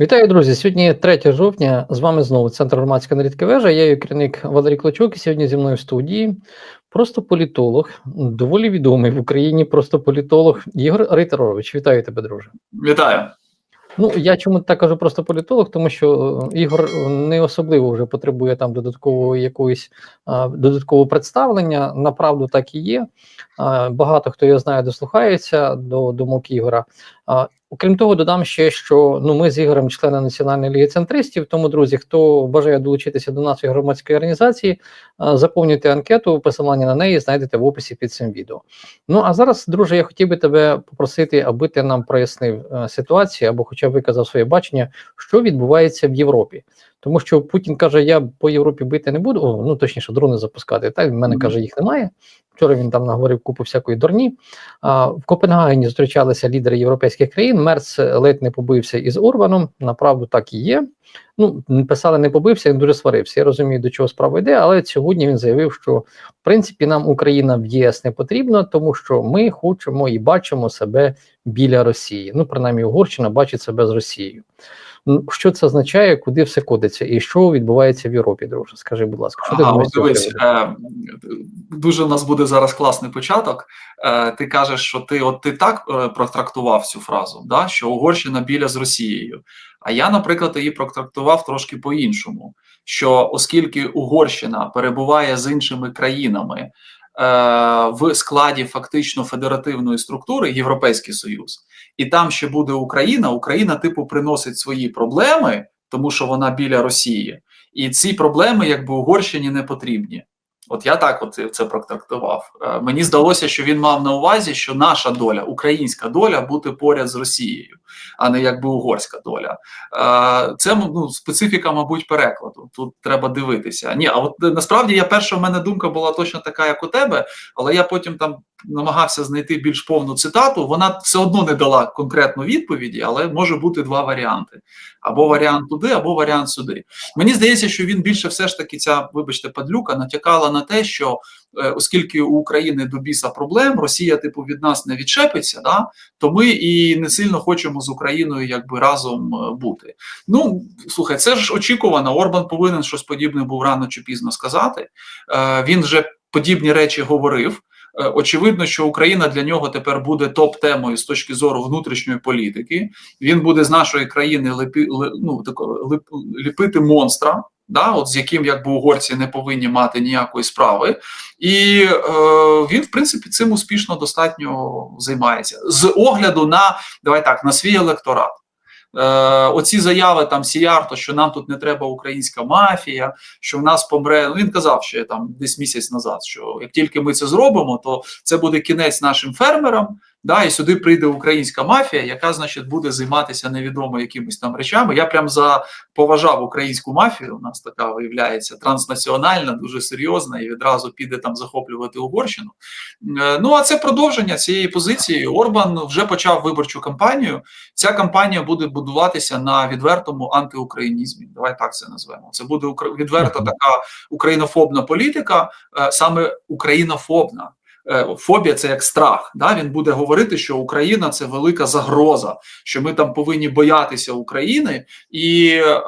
Вітаю, друзі! Сьогодні 3 жовтня. З вами знову Центр громадська аналітики вежа. Я її керівник Валерій Клочок. І сьогодні зі мною в студії просто політолог, доволі відомий в Україні. Просто політолог Ігор Рейтерович. Вітаю тебе, друже. Вітаю. Ну я чому так кажу просто політолог, тому що е, Ігор не особливо вже потребує там додаткового якоїсь а, додаткового представлення. Направду так і є. А, багато хто його знає, дослухається до думок Ігора. Окрім того, додам ще, що ну ми з Ігорем, члени Національної ліги центристів. Тому, друзі, хто бажає долучитися до нашої громадської організації, заповнюйте анкету, посилання на неї знайдете в описі під цим відео. Ну а зараз, друже, я хотів би тебе попросити, аби ти нам прояснив е, ситуацію або, хоча б виказав своє бачення, що відбувається в Європі. Тому що Путін каже, я по Європі бити не буду, о, ну точніше, дрони запускати. Так в мене каже, їх немає. Вчора він там наговорив купу всякої дурні. А, в Копенгагені зустрічалися лідери європейських країн. Мерц ледь не побився із Орбаном. Направду так і є. Ну, писали, не побився, він дуже сварився. Я розумію, до чого справа йде, але сьогодні він заявив, що в принципі нам Україна в ЄС не потрібна, тому що ми хочемо і бачимо себе біля Росії. Ну, принаймні, Угорщина бачить себе з Росією. Що це означає, куди все кодиться, і що відбувається в Європі, друже? Скажи, будь ласка, що ти Ага, дивись, е, дуже у нас буде зараз класний початок. Е, ти кажеш, що ти от ти так е, протрактував цю фразу, да, що Угорщина біля з Росією. А я, наприклад, її протрактував трошки по-іншому: що оскільки Угорщина перебуває з іншими країнами е, в складі фактично федеративної структури Європейський Союз, і там ще буде Україна, Україна, типу, приносить свої проблеми, тому що вона біля Росії. І ці проблеми, якби Угорщині не потрібні. От я так от це протрактував. Е, Мені здалося, що він мав на увазі, що наша доля, українська доля, бути поряд з Росією, а не якби угорська доля. Е, Це ну, специфіка, мабуть, перекладу. Тут треба дивитися. Ні, а от насправді я перша в мене думка була точно така, як у тебе, але я потім там намагався знайти більш повну цитату. Вона все одно не дала конкретну відповіді, але може бути два варіанти: або варіант туди, або варіант сюди. Мені здається, що він більше все ж таки ця, вибачте, падлюка натякала на те, що е, оскільки у України до біса проблем, Росія, типу, від нас не відчепиться, да, то ми і не сильно хочемо з Україною якби разом е, бути. Ну слухай, це ж очікувано. Орбан повинен щось подібне був рано чи пізно сказати. Е, Він вже подібні речі говорив. Е, Очевидно, що Україна для нього тепер буде топ-темою з точки зору внутрішньої політики. Він буде з нашої країни липі, ли- ну, тако, ліпити монстра, да, от з яким якби угорці не повинні мати ніякої справи. І е, він, в принципі, цим успішно достатньо займається з огляду на давай так на свій електорат. Е, оці заяви там Сіярто, що нам тут не треба українська мафія, що в нас помре. Ну він казав ще там десь місяць назад, що як тільки ми це зробимо, то це буде кінець нашим фермерам. Да, і сюди прийде українська мафія, яка, значить, буде займатися невідомо якимись там речами. Я прям за поважав українську мафію. У нас така виявляється транснаціональна, дуже серйозна, і відразу піде там захоплювати Угорщину. Е, Ну а це продовження цієї позиції. Орбан вже почав виборчу кампанію. Ця кампанія буде будуватися на відвертому антиукраїнізмі. Давай так це назвемо. Це буде відверта така українофобна політика, е, саме українофобна. Е, Фобія це як страх. Да? Він буде говорити, що Україна це велика загроза, що ми там повинні боятися України, і е,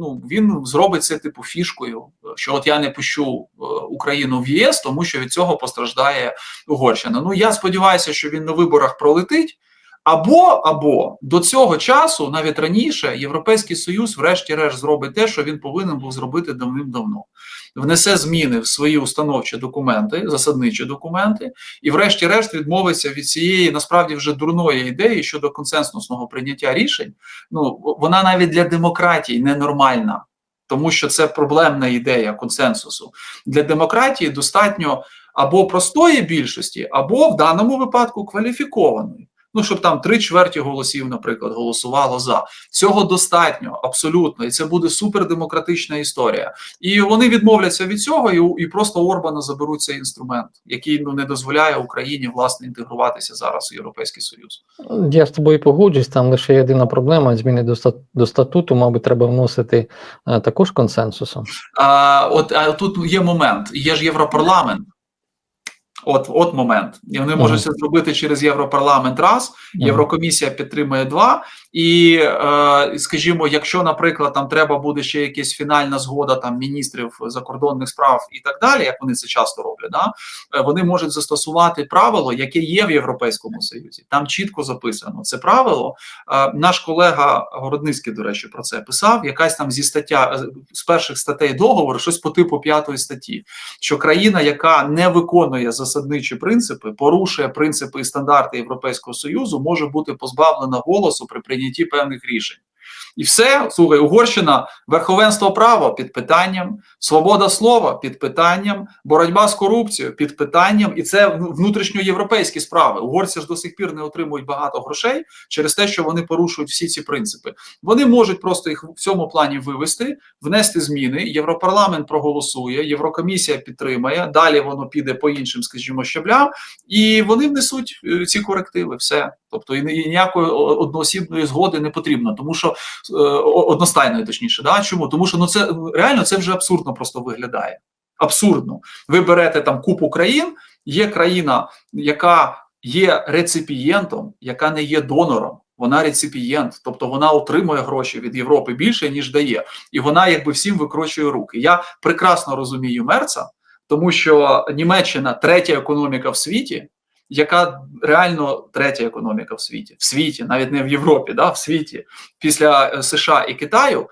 ну, він зробить це типу фішкою, що от я не пущу е, Україну в ЄС, тому що від цього постраждає Угорщина. Ну я сподіваюся, що він на виборах пролетить. Або або до цього часу, навіть раніше, Європейський Союз, врешті-решт, зробить те, що він повинен був зробити давним-давно. Внесе зміни в свої установчі документи, засадничі документи, і, врешті-решт, відмовиться від цієї насправді вже дурної ідеї щодо консенсусного прийняття рішень. Ну вона навіть для демократії ненормальна, тому що це проблемна ідея консенсусу. Для демократії достатньо або простої більшості, або в даному випадку кваліфікованої. Ну, щоб там три чверті голосів, наприклад, голосувало за цього достатньо абсолютно, і це буде супердемократична історія. І вони відмовляться від цього, і, і просто Орбана заберуть цей інструмент, який ну не дозволяє Україні власне інтегруватися зараз у Європейський Союз. Я з тобою погоджуюсь, там лише єдина проблема зміни до, стат- до статуту, мабуть, треба вносити е, також консенсусом. А, от а тут є момент: є ж Європарламент. От, от момент. І вони можуть це зробити через Європарламент раз, Єврокомісія підтримує два. І, е, скажімо, якщо, наприклад, там треба буде ще якась фінальна згода там міністрів закордонних справ і так далі, як вони це часто роблять, да, е, вони можуть застосувати правило, яке є в Європейському Союзі. Там чітко записано це правило. Е, наш колега Городницький, до речі, про це писав. Якась там зі стаття з перших статей договору, щось по типу п'ятої статті, що країна, яка не виконує засадничі принципи, порушує принципи і стандарти Європейського союзу, може бути позбавлена голосу при прийнятті певних рішень. І все, слухай, Угорщина, верховенство права під питанням, свобода слова під питанням, боротьба з корупцією під питанням, і це внутрішньоєвропейські справи. Угорці ж до сих пір не отримують багато грошей через те, що вони порушують всі ці принципи. Вони можуть просто їх в цьому плані вивести, внести зміни. Європарламент проголосує, Єврокомісія підтримає. Далі воно піде по іншим, скажімо, щаблям, і вони внесуть е, ці корективи. Все, тобто і ніякої одноосібної згоди не потрібно, тому що е, одностайної, точніше, да чому? Тому що ну це реально це вже абсурдно просто виглядає. Абсурдно. Ви берете там купу країн, є країна, яка є реципієнтом, яка не є донором. Вона реципієнт, тобто вона отримує гроші від Європи більше, ніж дає, і вона якби всім викручує руки. Я прекрасно розумію Мерца, тому що Німеччина третя економіка в світі, яка реально третя економіка в світі, в світі, навіть не в Європі, да, в світі, після США і Китаю.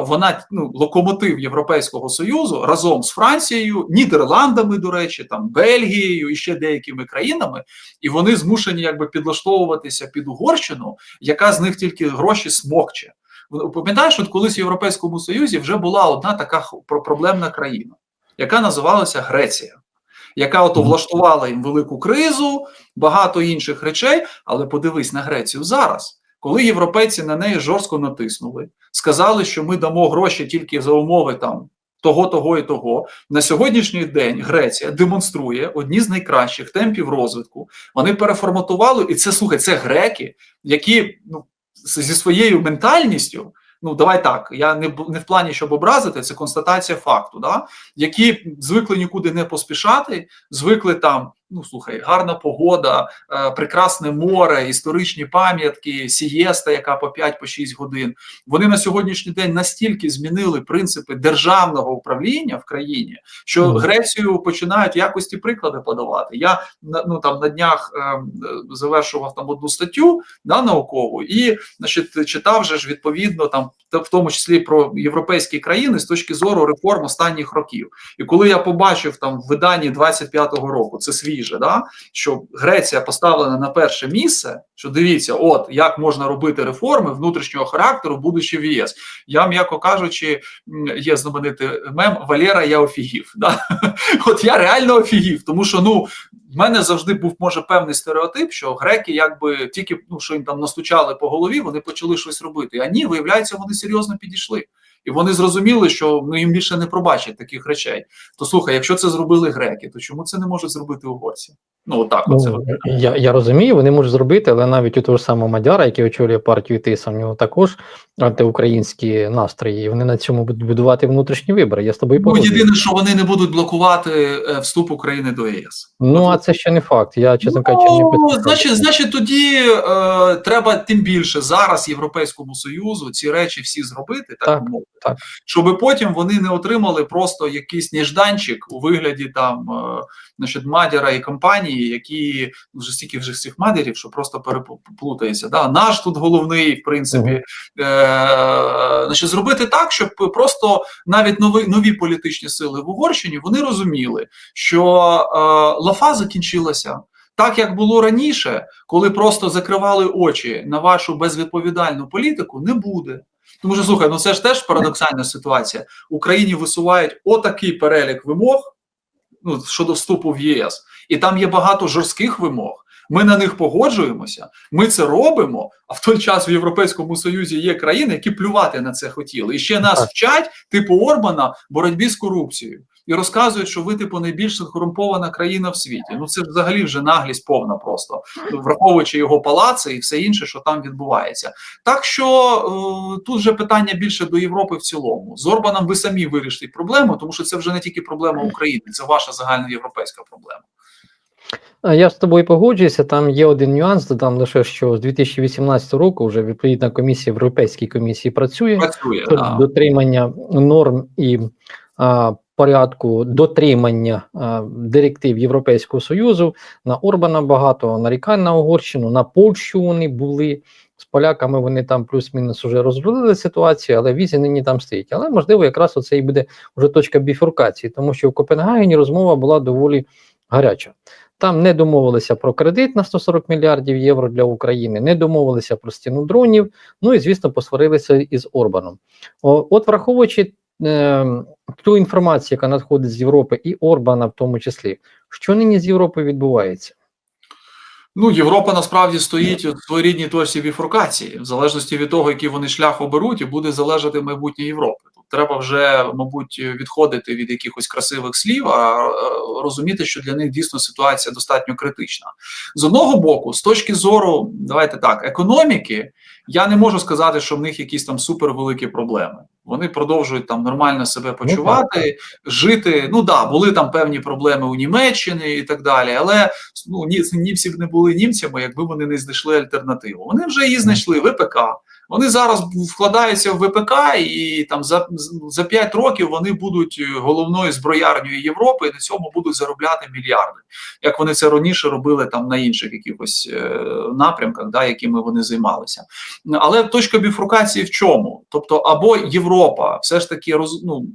Вона ну локомотив Європейського союзу разом з Францією, Нідерландами, до речі, там Бельгією і ще деякими країнами, і вони змушені якби підлаштовуватися під Угорщину, яка з них тільки гроші смокче. Пам'ятаєш, от колись в Європейському Союзі вже була одна така проблемна країна, яка називалася Греція, яка ото влаштувала їм велику кризу, багато інших речей. Але подивись на Грецію зараз. Коли європейці на неї жорстко натиснули, сказали, що ми дамо гроші тільки за умови там того, того і того. На сьогоднішній день Греція демонструє одні з найкращих темпів розвитку. Вони переформатували, і це слухай, це греки, які ну зі своєю ментальністю. Ну, давай так. Я не не в плані, щоб образити, це констатація факту, да? які звикли нікуди не поспішати, звикли там. Ну, слухай, гарна погода, е, прекрасне море, історичні пам'ятки, сієста, яка по 5-6 годин. Вони на сьогоднішній день настільки змінили принципи державного управління в країні, що. Грецію починають якості приклади подавати. Я ну там на днях е, завершував там одну статтю да, наукову і значить, читав же ж відповідно там, в тому числі про європейські країни з точки зору реформ останніх років. І коли я побачив там в виданні 25-го року, це свій свіже, да що Греція поставлена на перше місце. Що дивіться, от як можна робити реформи внутрішнього характеру, будучи в ЄС. Я, м'яко кажучи, є знаменитий мем Валера, я офігів. Да? От я реально офігів, тому що ну в мене завжди був може певний стереотип, що греки, якби тільки ну що їм там настучали по голові, вони почали щось робити. А ні, виявляється, вони серйозно підійшли. І вони зрозуміли, що ну їм більше не пробачать таких речей. То слухай, якщо це зробили греки, то чому це не можуть зробити угорці? Ну отак ну, оце я я розумію, вони можуть зробити, але навіть у того ж самого Мадяра, який очолює партію ТИСа, в нього також антиукраїнські настрої. і Вони на цьому будуть будувати внутрішні вибори. Я з тобою Ну, єдине, що вони не будуть блокувати е, вступ України до ЄС. Ну а це ще не факт. Я чесно кажучи, не ну, значить, значить, тоді е, треба тим більше зараз Європейському Союзу ці речі всі зробити, так, так мовити, так. щоб потім вони не отримали просто якийсь нежданчик у вигляді там е, значить, мадяра і компанії, які вже стільки вже цих мадярів, що просто переплутається. Да? Наш тут головний, в принципі, е, значить, зробити так, щоб просто навіть нові нові політичні сили в Угорщині вони розуміли, що е, лафа закінчилася. Так як було раніше, коли просто закривали очі на вашу безвідповідальну політику, не буде. Тому що слухай, ну це ж теж парадоксальна ситуація. Україні висувають отакий перелік вимог ну, щодо вступу в ЄС, і там є багато жорстких вимог. Ми на них погоджуємося, ми це робимо. А в той час в Європейському Союзі є країни, які плювати на це хотіли. І ще нас вчать, типу Орбана, боротьбі з корупцією. І розказують, що ви типу найбільш корумпована країна в світі. Ну це взагалі вже наглість повна, просто враховуючи його палаци і все інше, що там відбувається. Так що е, тут вже питання більше до Європи в цілому. З Орбаном ви самі вирішите проблему, тому що це вже не тільки проблема України, це ваша загальна європейська проблема. Я з тобою погоджуюся. Там є один нюанс. Додам лише що з 2018 року вже відповідна комісія в Європейській комісії працює Працює, да. дотримання норм і а, порядку дотримання а, директив Європейського Союзу. На Орбана багато нарікань на Угорщину, на Польщу вони були. З поляками вони там плюс-мінус вже розрулили ситуацію, але візі нині там стоїть. Але можливо, якраз оце і буде вже точка біфуркації, тому що в Копенгагені розмова була доволі гаряча. Там не домовилися про кредит на 140 мільярдів євро для України, не домовилися про стіну дронів. Ну і звісно, посварилися із Орбаном. О, от, враховуючи е, ту інформацію, яка надходить з Європи, і Орбана в тому числі, що нині з Європою відбувається? Ну, Європа насправді стоїть у своєрідній точці біфуркації, в залежності від того, який вони шлях оберуть, і буде залежати майбутнє Європи. Треба вже, мабуть, відходити від якихось красивих слів, а е, розуміти, що для них дійсно ситуація достатньо критична. З одного боку, з точки зору, давайте так, економіки, я не можу сказати, що в них якісь там супервеликі проблеми. Вони продовжують там нормально себе почувати, жити. Ну да, були там певні проблеми у Німеччини і так далі. Але ну ні, німців не були німцями, якби вони не знайшли альтернативу. Вони вже її знайшли ВПК. Вони зараз вкладаються в ВПК, і там за за 5 років вони будуть головною зброярнею Європи і на цьому будуть заробляти мільярди, як вони це раніше робили там на інших якихось е, напрямках, да, якими вони займалися. Але точка біфрукації в чому? Тобто, або Європа все ж таки роз, ну,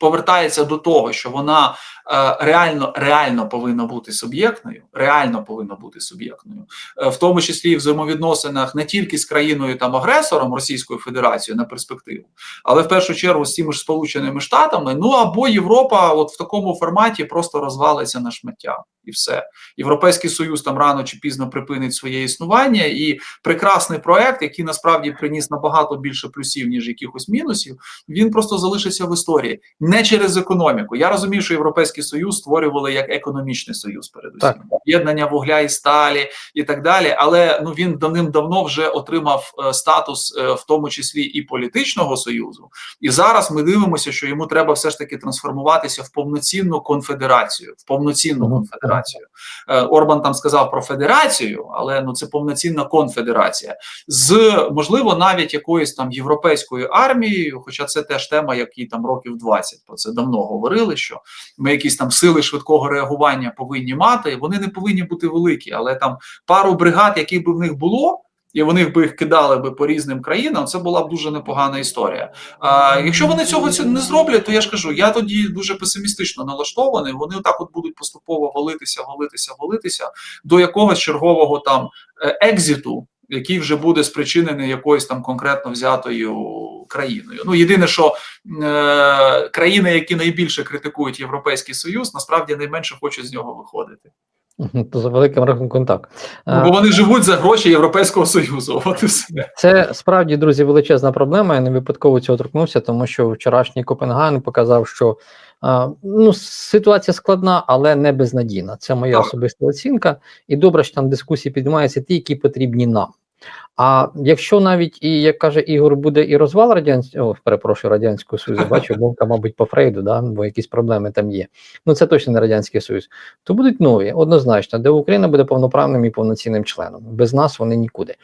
повертається до того, що вона е, реально реально повинна бути суб'єктною, реально повинна бути суб'єктною, е, в тому числі і в взаємовідносинах не тільки з країною там агресором Російською Федерацією на перспективу, але в першу чергу з тими ж Сполученими Штатами. Ну або Європа, от в такому форматі просто розвалиться на шмаття. І все, європейський союз там рано чи пізно припинить своє існування, і прекрасний проект, який насправді приніс набагато більше плюсів ніж якихось мінусів, він просто залишиться в історії не через економіку. Я розумію, що європейський союз створювали як економічний союз, передусім об'єднання вугля і сталі і так далі. Але ну він давним-давно вже отримав е, статус, е, в тому числі і політичного союзу. І зараз ми дивимося, що йому треба все ж таки трансформуватися в повноцінну конфедерацію, в повноцінну конфедерацію. Е, Орбан там сказав про федерацію, але ну це повноцінна конфедерація з можливо навіть якоюсь там європейською армією. Хоча це теж тема, які там років 20 про це давно говорили. Що ми якісь там сили швидкого реагування повинні мати. Вони не повинні бути великі, але там пару бригад, які би в них було. І вони би їх кидали би по різним країнам. Це була б дуже непогана історія. А якщо вони цього не зроблять, то я ж кажу, я тоді дуже песимістично налаштований. Вони отак от будуть поступово валитися, валитися, валитися до якогось чергового там екзиту, який вже буде спричинений якоюсь там конкретно взятою країною. Ну єдине, що е, країни, які найбільше критикують європейський союз, насправді найменше хочуть з нього виходити. То за великим рахунком так. Ну, бо вони живуть за гроші Європейського Союзу. От і все. Це справді, друзі, величезна проблема. Я не випадково цього торкнувся, тому що вчорашній Копенгаген показав, що ну, ситуація складна, але не безнадійна. Це моя так. особиста оцінка. І добре, що там дискусії піднімаються ті, які потрібні нам. А якщо навіть і як каже Ігор, буде і розвал радянського, перепрошую радянського союзу, бачу, мовка, мабуть, по Фрейду, да, бо якісь проблеми там є. Ну це точно не радянський союз. То будуть нові, однозначно, де Україна буде повноправним і повноцінним членом. Без нас вони нікуди.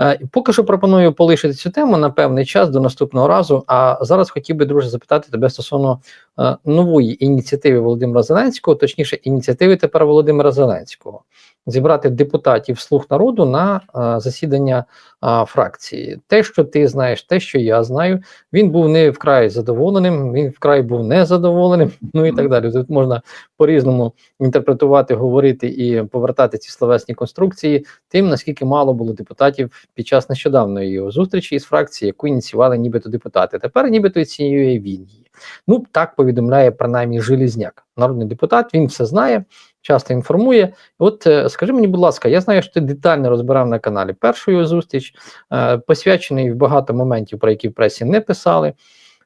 Е, поки що пропоную полишити цю тему на певний час до наступного разу. А зараз хотів би друже запитати тебе стосовно е, нової ініціативи Володимира Зеленського, точніше, ініціативи тепер Володимира Зеленського. Зібрати депутатів слуг народу на а, засідання а, фракції. Те, що ти знаєш, те, що я знаю, він був не вкрай задоволеним, він вкрай був незадоволеним, ну і так далі. Тут можна по-різному інтерпретувати, говорити і повертати ці словесні конструкції, тим наскільки мало було депутатів під час нещодавної його зустрічі із фракції, яку ініціювали нібито депутати. Тепер нібито ініціює він її. Ну так повідомляє принаймні Желізняк, народний депутат. Він все знає часто інформує. От скажи мені, будь ласка, я знаю, що ти детально розбирав на каналі першу його зустріч, е, посвячений в багато моментів, про які в пресі не писали.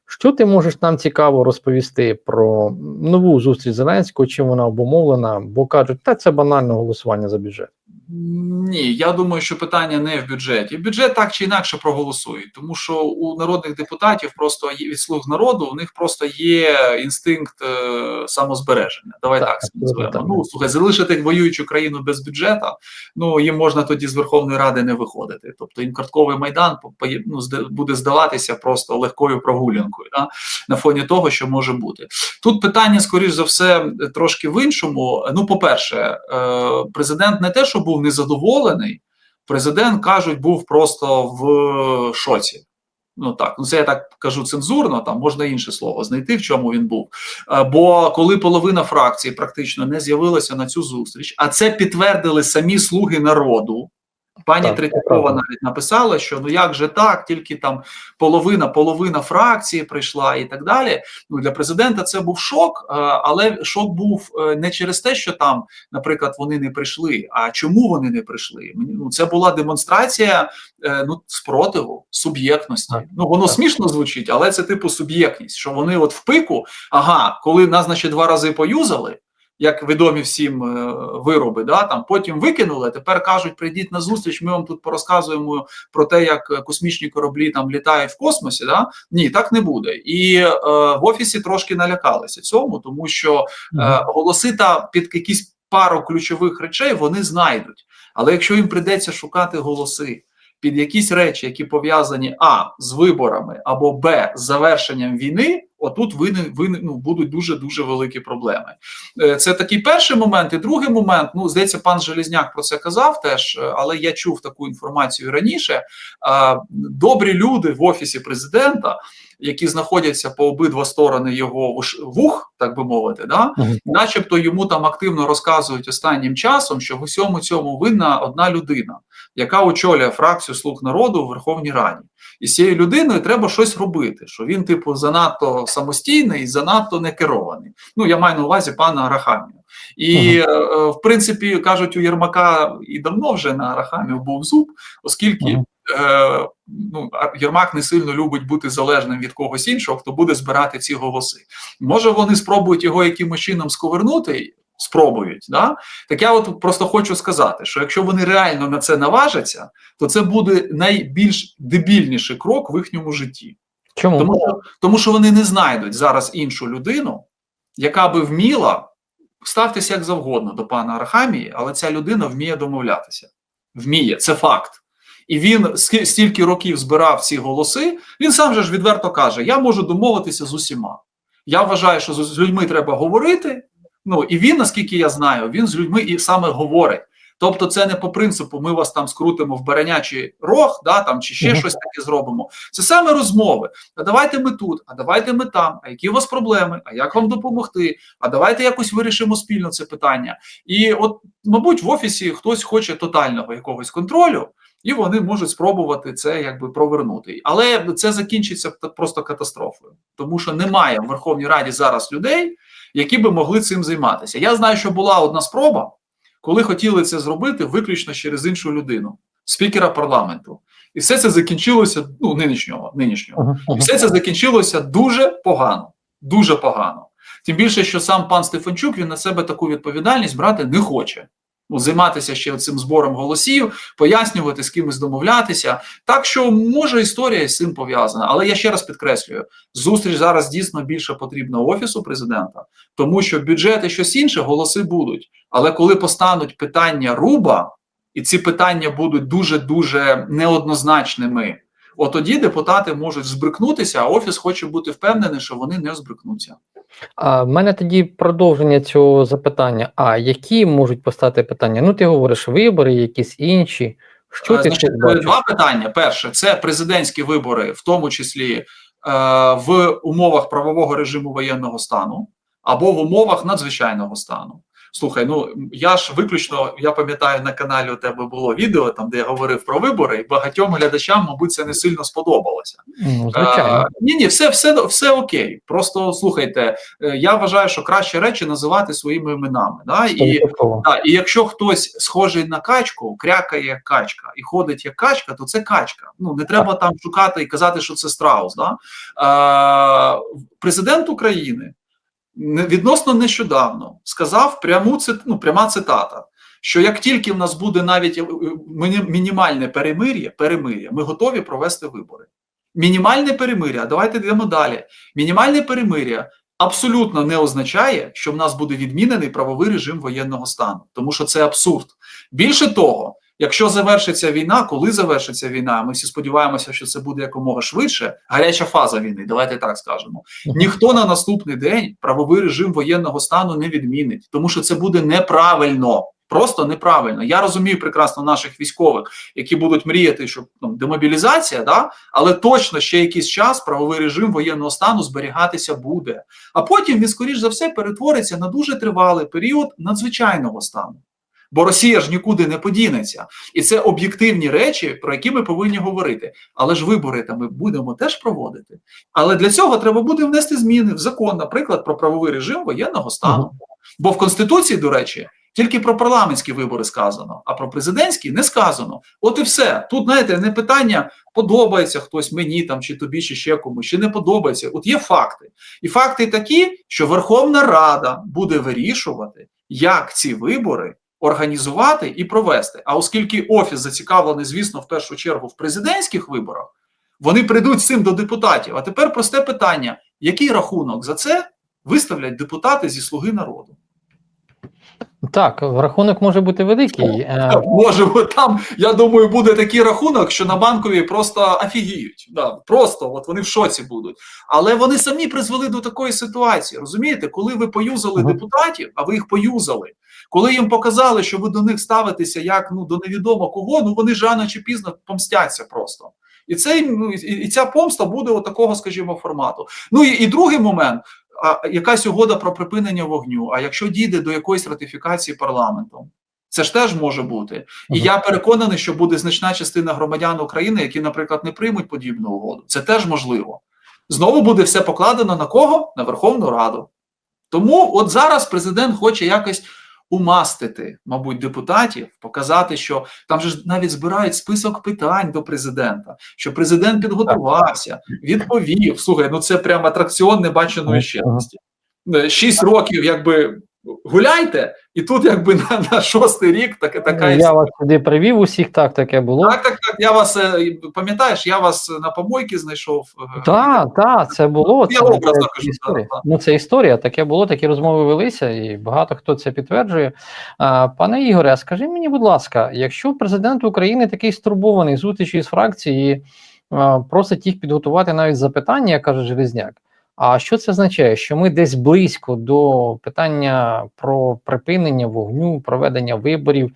Що ти можеш нам цікаво розповісти про нову зустріч Зеленського, чим вона обумовлена? Бо кажуть, та це банальне голосування за бюджет. Ні, я думаю, що питання не в бюджеті. Бюджет так чи інакше проголосують, тому що у народних депутатів просто є від слуг народу, у них просто є інстинкт е, самозбереження. Давай Так, так, називаємо. так. Ну слухай, залишити воюючу країну без бюджету, ну їм можна тоді з Верховної Ради не виходити. Тобто їм картковий майдан по- по- ну, буде здаватися просто легкою прогулянкою да, на фоні того, що може бути. Тут питання, скоріш за все, трошки в іншому. Ну, по-перше, е, президент не те, що був незадоволений, президент кажуть, був просто в шоці. Ну так, ну це я так кажу цензурно, там можна інше слово знайти, в чому він був. Е, Бо коли половина фракції практично не з'явилася на цю зустріч, а це підтвердили самі слуги народу. Пані Так, Третьякова навіть написала, що ну як же так, тільки там половина, половина фракції прийшла і так далі. Ну для президента це був шок, е, але шок був е, не через те, що там, наприклад, вони не прийшли. А чому вони не прийшли? Ну це була демонстрація е, ну спротиву, суб'єктності. Ну воно так. смішно звучить, але це типу суб'єктність, що вони от в пику, ага, коли нас значить два рази поюзали. Як відомі всім е, вироби, да там потім викинули. Тепер кажуть, прийдіть на зустріч. Ми вам тут порозказуємо про те, як е, космічні кораблі там літають в космосі. Да? Ні, так не буде. І е, в офісі трошки налякалися цьому, тому що е, голоси та під якісь пару ключових речей вони знайдуть. Але якщо їм прийдеться шукати голоси під якісь речі, які пов'язані а з виборами або б з завершенням війни, отут вини, вини ну, будуть дуже дуже великі проблеми. Е, Це такий перший момент. І другий момент, ну здається, пан Желізняк про це казав теж, е, але я чув таку інформацію раніше. Добрі люди в офісі президента, які знаходяться по обидва сторони його вух, так би мовити, да, начебто йому там активно розказують останнім часом, що в усьому цьому винна одна людина, яка очолює фракцію слуг народу у Верховній Раді. І з цією людиною треба щось робити. Що він, типу, занадто самостійний і занадто не керований. Ну, я маю на увазі пана Арахамію. І, е, в принципі, кажуть, у Єрмака і давно вже на Арахамію був зуб, оскільки. Мгм. Е, ну, Єрмак не сильно любить бути залежним від когось іншого, хто буде збирати ці голоси. Може, вони спробують його якимось чином сковернути, спробують. Да? Так я от просто хочу сказати, що якщо вони реально на це наважаться, то це буде найбільш дебільніший крок в їхньому житті. Чому? Тому що, тому що вони не знайдуть зараз іншу людину, яка би вміла ставтеся як завгодно до пана Арахамії, але ця людина вміє домовлятися. Вміє, це факт. І він стільки років збирав ці голоси, він сам же ж відверто каже: Я можу домовитися з усіма. Я вважаю, що з людьми треба говорити. Ну і він, наскільки я знаю, він з людьми і саме говорить. Тобто, це не по принципу, ми вас там скрутимо в баранячий рог, да, там, чи ще щось таке зробимо. Це саме розмови. А давайте ми тут, а давайте ми там, а які у вас проблеми, а як вам допомогти? А давайте якось вирішимо спільно це питання. І от, мабуть, в офісі хтось хоче тотального якогось контролю, і вони можуть спробувати це якби провернути. Але це закінчиться просто катастрофою, тому що немає в Верховній Раді зараз людей, які би могли цим займатися. Я знаю, що була одна спроба, коли хотіли це зробити виключно через іншу людину, спікера парламенту. І все це закінчилося ну, нинішнього, нинішнього. І все це закінчилося дуже погано. Дуже погано. Тим більше, що сам пан Стефанчук він на себе таку відповідальність брати не хоче. Ну, займатися ще цим збором голосів, пояснювати, з кимось домовлятися. Так що може історія з цим пов'язана. Але я ще раз підкреслюю: зустріч зараз дійсно більше потрібна офісу президента, тому що бюджет і щось інше голоси будуть. Але коли постануть питання руба, і ці питання будуть дуже дуже неоднозначними, от тоді депутати можуть збрикнутися, а офіс хоче бути впевнений, що вони не збрикнуться. А в мене тоді продовження цього запитання. А які можуть постати питання? Ну, ти говориш, вибори, якісь інші. Що а, ти Значить, бачиш? два питання. Перше, це президентські вибори, в тому числі е, в умовах правового режиму воєнного стану або в умовах надзвичайного стану. Слухай, ну я ж виключно, я пам'ятаю, на каналі у тебе було відео, там де я говорив про вибори, і багатьом глядачам, мабуть, це не сильно сподобалося. Ну, звичайно. Ні, ні, все, все, все окей. Просто слухайте, е, я вважаю, що краще речі називати своїми іменами. Да? І, да, і якщо хтось схожий на качку, крякає як качка і ходить як качка, то це качка. Ну не треба там шукати і казати, що це страус. Да? Е, президент України відносно нещодавно сказав пряму ну, пряма цитата. що як тільки в нас буде навіть е, міні- мінімальне перемир'я, перемир'я, ми готові провести вибори. Мінімальне перемир'я, давайте йдемо далі. Мінімальне перемир'я абсолютно не означає, що в нас буде відмінений правовий режим воєнного стану, тому що це абсурд. Більше того, якщо завершиться війна, коли завершиться війна, ми всі сподіваємося, що це буде якомога швидше. Гаряча фаза війни, давайте так скажемо. Ніхто на наступний день правовий режим воєнного стану не відмінить, тому що це буде неправильно. Просто неправильно. Я розумію прекрасно наших військових, які будуть мріяти, що ну, демобілізація, да, але точно ще якийсь час правовий режим воєнного стану зберігатися буде. А потім він, скоріш за все, перетвориться на дуже тривалий період надзвичайного стану. Бо Росія ж нікуди не подінеться. І це об'єктивні речі, про які ми повинні говорити. Але ж вибори там ми будемо теж проводити. Але для цього треба буде внести зміни в закон, наприклад, про правовий режим воєнного стану. Бо в Конституції, до речі, тільки про парламентські вибори сказано, а про президентські не сказано. От і все. Тут, знаєте, не питання, подобається хтось мені там, чи тобі, чи ще комусь, чи не подобається. От є факти. І факти такі, що Верховна Рада буде вирішувати, як ці вибори організувати і провести. А оскільки офіс зацікавлений, звісно, в першу чергу в президентських виборах, вони прийдуть з цим до депутатів. А тепер просте питання: який рахунок за це виставлять депутати зі слуги народу? Так, рахунок може бути великий. е, Може, бо там, я думаю, буде такий рахунок, що на банковій просто офігіють. Да, просто от вони в шоці будуть. Але вони самі призвели до такої ситуації. Розумієте, коли ви поюзали депутатів, а ви їх поюзали, коли їм показали, що ви до них ставитеся як ну до невідомо кого, ну вони ж рано чи пізно помстяться просто. І цей і, ця помста буде от такого, скажімо, формату. Ну і, і другий момент. А якась угода про припинення вогню. А якщо дійде до якоїсь ратифікації парламентом, це ж теж може бути. І я переконаний, що буде значна частина громадян України, які, наприклад, не приймуть подібну угоду. Це теж можливо. Знову буде все покладено на кого? На Верховну Раду. Тому от зараз президент хоче якось умастити, мабуть, депутатів, показати, що там же ж навіть збирають список питань до президента, що президент підготувався, відповів. Слухай, ну це прям атракціон небаченої щедрості. Е, Шість років, якби гуляйте, і тут, якби на, на шостий рік така така Я вас сюди привів усіх, так таке було. так, так, так. Я вас е, пам'ятаєш, я вас на помойки знайшов. е, Так, так, це було. Я Це, образно це кажу, історія. так, так. Ну, це історія, таке було, такі розмови велися, і багато хто це підтверджує. А, пане Ігоре, а скажи мені, будь ласка, якщо президент України такий стурбований зустрічі з фракції, просить їх підготувати навіть запитання, каже Железняк. А що це означає? Що ми десь близько до питання про припинення вогню, проведення виборів,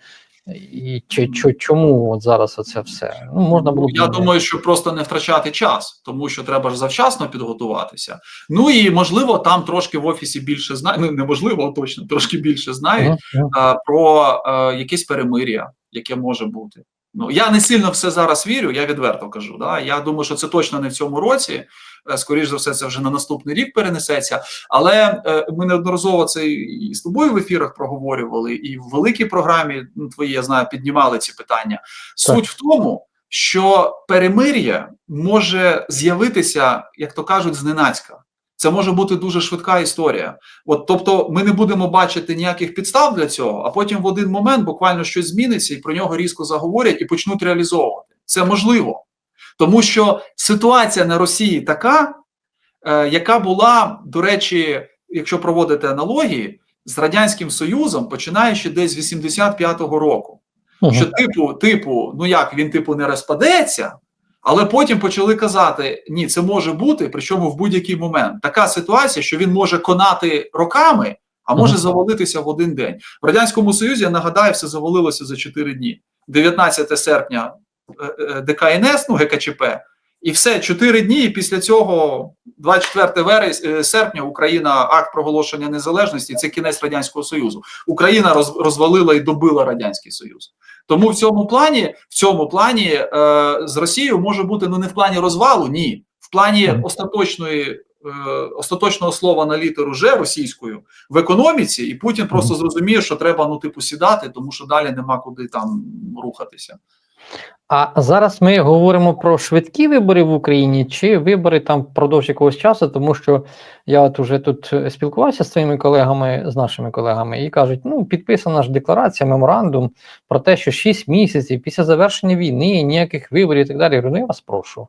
і чи, чи чому от зараз оце все? Ну можна було Я думаю, що просто не втрачати час, тому що треба ж завчасно підготуватися. Ну і можливо, там трошки в офісі більше знають. Ну неможливо, а точно трошки більше знають Мгм, мгм. е, про е, якесь перемир'я, яке може бути. Ну я не сильно все зараз вірю, я відверто кажу. Да? Я думаю, що це точно не в цьому році. Е, Скоріш за все, це вже на наступний рік перенесеться. Але е, ми неодноразово це і з тобою в ефірах проговорювали, і в великій програмі ну, твої, я знаю, піднімали ці питання. Суть в тому, що перемир'я може з'явитися, як то кажуть, зненацька. Це може бути дуже швидка історія. От, тобто, ми не будемо бачити ніяких підстав для цього, а потім в один момент буквально щось зміниться, і про нього різко заговорять і почнуть реалізовувати. Це можливо, тому що ситуація на Росії така, е, яка була, до речі, якщо проводити аналогії з радянським Союзом, починаючи десь з 85-го року Мгм. що типу, типу, ну як він типу не розпадеться, але потім почали казати: ні, це може бути, причому в будь-який момент. Така ситуація, що він може конати роками, а може Мгм. завалитися в один день. В радянському союзі я нагадаю, все завалилося за 4 дні. 19 серпня ДКНС, ну ГКЧП. І все, 4 дні, і після цього, 24 вересня, серпня, Україна акт проголошення незалежності. Це кінець радянського союзу. Україна роз, розвалила і добила радянський союз. Тому в цьому плані, в цьому плані е, з Росією може бути ну не в плані розвалу, ні, в плані остаточної. е, Остаточного слова на літеру Ж російською в економіці, і Путін просто зрозуміє, що треба ну типу сідати, тому що далі нема куди там рухатися. А зараз ми говоримо про швидкі вибори в Україні чи вибори там впродовж якогось часу, тому що я от уже тут е, спілкувався з своїми колегами, з нашими колегами, і кажуть: ну, підписана ж декларація, меморандум про те, що 6 місяців після завершення війни, ніяких виборів і так далі. Я ну, я вас прошу.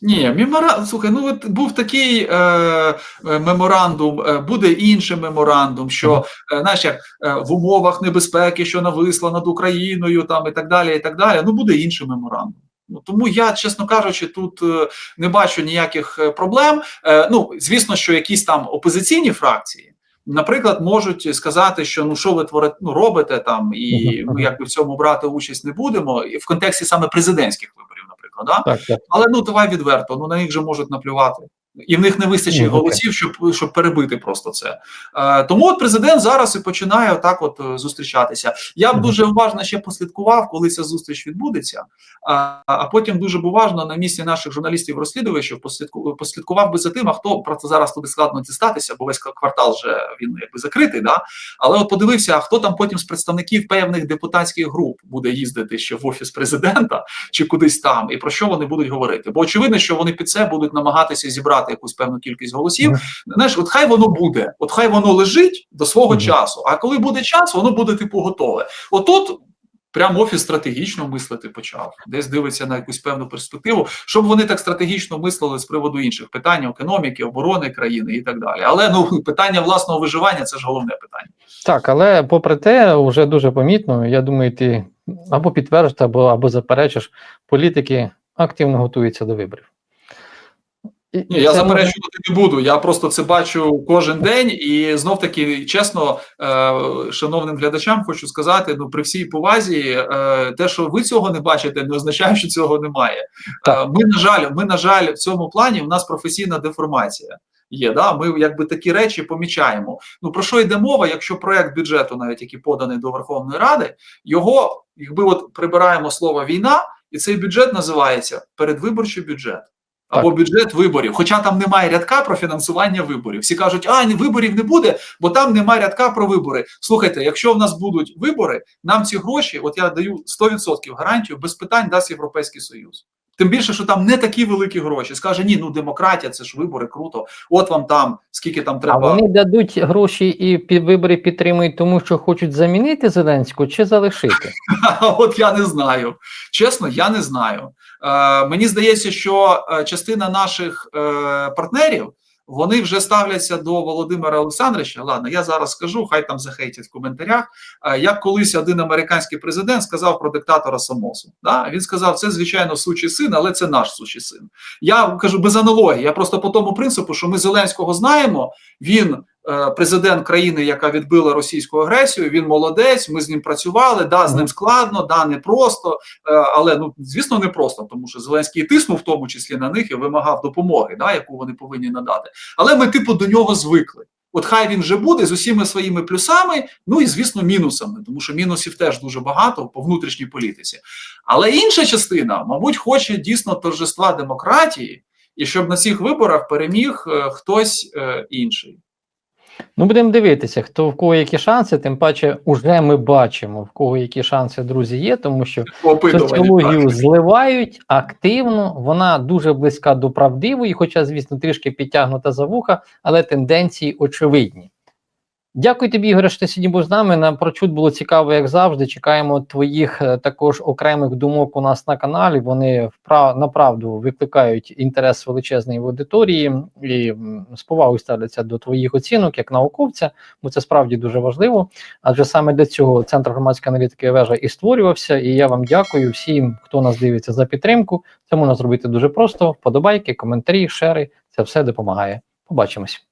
Ні, мемора... слухай, ну от був такий е, е, меморандум, е, буде інший меморандум, що е, знаєш, як е, в умовах небезпеки, що нависла над Україною, там і так далі, і так далі. Ну буде інший меморандум. Ну тому я, чесно кажучи, тут е, не бачу ніяких е, проблем. Е, ну звісно, що якісь там опозиційні фракції. Наприклад, можуть сказати, що ну що ви творите, ну робите там, і ми якби в цьому брати участь не будемо, і в контексті саме президентських виборів, да? Так, так. Але ну давай відверто, ну на них же можуть наплювати. І в них не вистачить голосів, щоб щоб перебити просто це. Е, тому от президент зараз і починає отак от е, зустрічатися. Я б дуже уважно ще послідкував, коли ця зустріч відбудеться. А, а потім дуже б уважно на місці наших журналістів-розслідувачів послідку, послідкував би за тим, а хто просто зараз туди складно дістатися, бо весь квартал вже він якби закритий. Да? Але от подивився, а хто там потім з представників певних депутатських груп буде їздити ще в офіс президента чи кудись там, і про що вони будуть говорити? Бо очевидно, що вони під це будуть намагатися зібрати якусь певну кількість голосів. Мгм. Знаєш, от хай воно буде, от хай воно лежить до свого часу. А коли буде час, воно буде типу готове. Отут. Прям офіс стратегічно мислити почав, десь дивиться на якусь певну перспективу, щоб вони так стратегічно мислили з приводу інших питань економіки, оборони країни і так далі. Але ну питання власного виживання це ж головне питання. Так, але попри те, вже дуже помітно. Я думаю, ти або підтвердиш, або, або заперечиш, політики активно готуються до виборів. Ні, я заперечувати не буду. Я просто це бачу кожен день, і знов таки, чесно, е, шановним глядачам, хочу сказати: ну при всій повазі, е, те, що ви цього не бачите, не означає, що цього немає. Так. Е, ми на жаль, ми на жаль, в цьому плані у нас професійна деформація. Є, да, ми якби такі речі помічаємо. Ну про що йде мова, якщо проект бюджету, навіть який поданий до Верховної Ради, його якби от прибираємо слово війна, і цей бюджет називається передвиборчий бюджет або бюджет виборів. Хоча там немає рядка про фінансування виборів. Всі кажуть, а виборів не буде, бо там немає рядка про вибори. Слухайте, якщо в нас будуть вибори, нам ці гроші, от я даю 100% гарантію, без питань дасть Європейський Союз. Тим більше, що там не такі великі гроші. Скаже, ні, ну демократія, це ж вибори, круто. От вам там скільки там А треба. вони дадуть гроші і під вибори підтримують, тому що хочуть замінити Зеленського чи залишити. От я не знаю. Чесно, я не знаю. Е, мені здається, що е, частина наших е, партнерів вони вже ставляться до Володимира Олександровича. Ладно, я зараз скажу, хай там захейтять в коментарях. Е, як колись один американський президент сказав про диктатора Самосу. Да? Він сказав, це звичайно сучий син, але це наш сучий син. Я кажу без аналогії. Я просто по тому принципу, що ми Зеленського знаємо. Він президент країни, яка відбила російську агресію. Він молодець. Ми з ним працювали. Да, з ним складно, да, не просто, е, але ну звісно, не просто, тому що Зеленський тиснув в тому числі на них і вимагав допомоги, да, яку вони повинні надати. Але ми, типу, до нього звикли. От хай він вже буде з усіма своїми плюсами, ну і звісно, мінусами, тому що мінусів теж дуже багато по внутрішній політиці. Але інша частина, мабуть, хоче дійсно торжества демократії, і щоб на цих виборах переміг е, хтось е, інший. Ну, будемо дивитися, хто в кого які шанси, тим паче, уже ми бачимо, в кого які шанси, друзі, є, тому що соціологію зливають активно, вона дуже близька до правдивої, хоча, звісно, трішки підтягнута за вуха, але тенденції очевидні. Дякую тобі, Ігоре, що ти сьогодні був з нами. Нам прочут було цікаво, як завжди. Чекаємо твоїх е, також окремих думок у нас на каналі. Вони вправ направду викликають інтерес величезної аудиторії і з повагою ставляться до твоїх оцінок як науковця, бо це справді дуже важливо. Адже саме для цього центр громадської аналітики вежа і створювався. І я вам дякую всім, хто нас дивиться за підтримку. Це можна зробити дуже просто. Вподобайки, коментарі, шери. Це все допомагає. Побачимось.